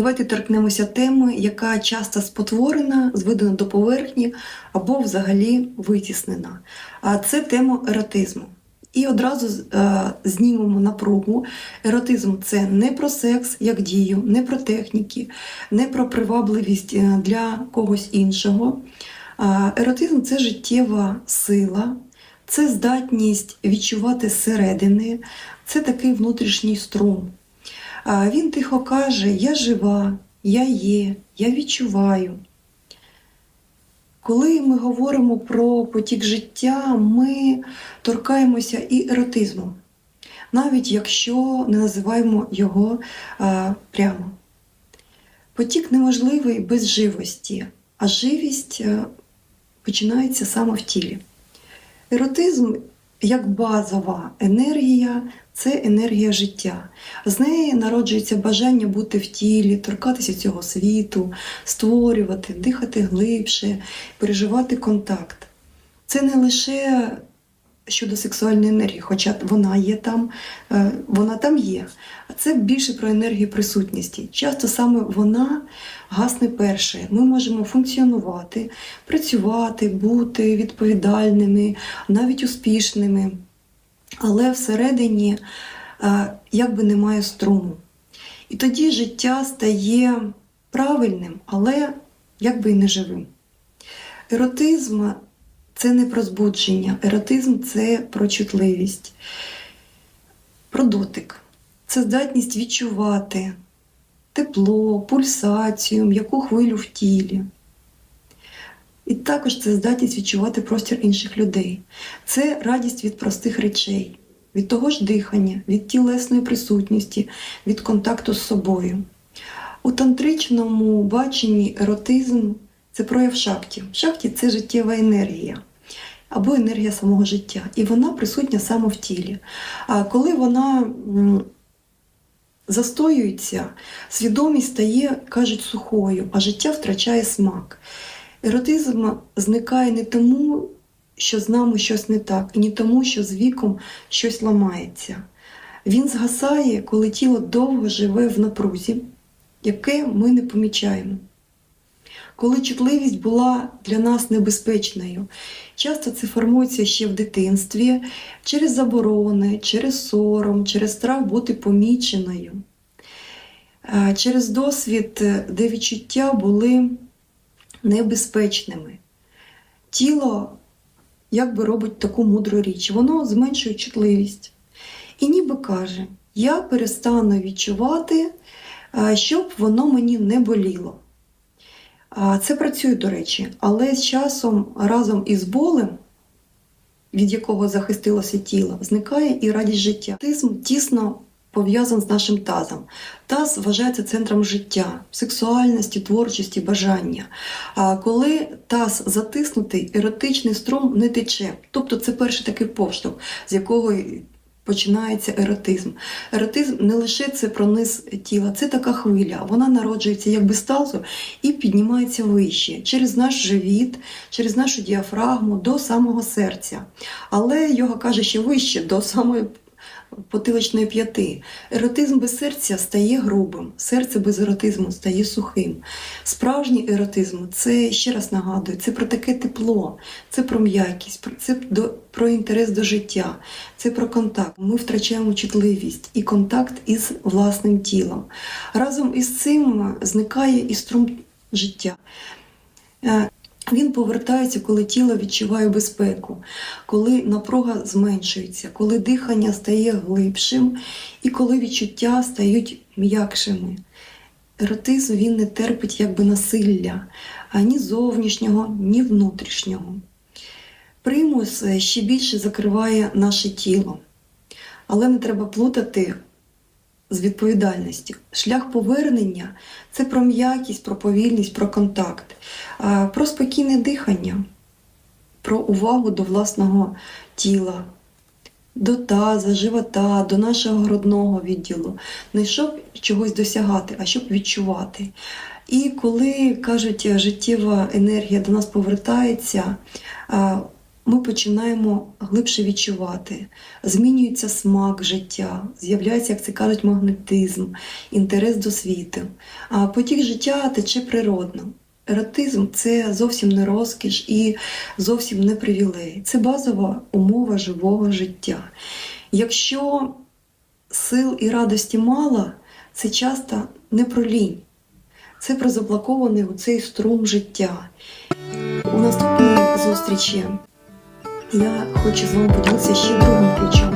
Давайте торкнемося теми, яка часто спотворена, зведена до поверхні або взагалі витіснена. А це тема еротизму. І одразу е, знімемо напругу. Еротизм це не про секс як дію, не про техніки, не про привабливість е, для когось іншого. Еротизм це життєва сила, це здатність відчувати зсередини, це такий внутрішній струм. Він тихо каже: Я жива, я є, я відчуваю. Коли ми говоримо про потік життя, ми торкаємося і еротизму, навіть якщо не називаємо його а, прямо. Потік неможливий без живості, а живість починається саме в тілі. Еротизм як базова енергія це енергія життя. З неї народжується бажання бути в тілі, торкатися цього світу, створювати, дихати глибше, переживати контакт. Це не лише щодо сексуальної енергії, хоча вона є там, е, вона там є. А це більше про енергію присутності. Часто саме вона гасне перше. Ми можемо функціонувати, працювати, бути відповідальними, навіть успішними. Але всередині е, якби немає струму. І тоді життя стає правильним, але якби і не живим. Еротизм це не про збудження, еротизм це про чутливість, про дотик. Це здатність відчувати тепло, пульсацію, м'яку хвилю в тілі. І також це здатність відчувати простір інших людей. Це радість від простих речей, від того ж дихання, від тілесної присутності, від контакту з собою. У тантричному баченні еротизм це прояв шакті. Шакті це життєва енергія або енергія самого життя. І вона присутня саме в тілі. А коли вона застоюється, свідомість стає, кажуть, сухою, а життя втрачає смак. Еротизм зникає не тому, що з нами щось не так, і не тому, що з віком щось ламається. Він згасає, коли тіло довго живе в напрузі, яке ми не помічаємо. Коли чутливість була для нас небезпечною, часто це формується ще в дитинстві через заборони, через сором, через страх бути поміченою, Е, через досвід, де відчуття були небезпечними. Тіло якби робить таку мудру річ, воно зменшує чутливість. І ніби каже: я перестану відчувати, е, щоб воно мені не боліло. Це працює, до речі, але з часом разом із болем, від якого захистилося тіло, зникає і радість життя. Тизм тісно пов'язаний з нашим тазом. Таз вважається центром життя, сексуальності, творчості, бажання. А коли таз затиснутий, еротичний струм не тече. Тобто це перший такий поштовх, з якого починається еротизм. Еротизм не лише це про низ тіла, це така хвиля. Вона народжується якби би тазу і піднімається вище через наш живіт, через нашу діафрагму до самого серця. Але йога каже, що вище до самої потиличної п'яти. Еротизм без серця стає грубим, серце без еротизму стає сухим. Справжній еротизм це ще раз нагадую, це про таке тепло, це про м'якість, це про інтерес до життя, це про контакт. Ми втрачаємо чутливість і контакт із власним тілом. Разом із цим зникає і струм життя. Він повертається, коли тіло відчуває безпеку, коли напруга зменшується, коли дихання стає глибшим і коли відчуття стають м'якшими. Еротизм він не терпить якби насилля ані зовнішнього, ні внутрішнього. Примус е, ще більше закриває наше тіло, але не треба плутати з відповідальністю. Шлях повернення це про м'якість, про повільність, про контакт, про спокійне дихання, про увагу до власного тіла, до таза, живота, до нашого грудного відділу. Не щоб чогось досягати, а щоб відчувати. І коли кажуть, життєва енергія до нас повертається, ми починаємо глибше відчувати, змінюється смак життя, з'являється, як це кажуть, магнетизм, інтерес до світу. А потік життя тече природно. Еротизм це зовсім не розкіш і зовсім не привілей. Це базова умова живого життя. Якщо сил і радості мало, це часто не про лінь, це про заблокований у цей струм життя. У наступній зустрічі я хочу з вами поділитися ще другим ключом.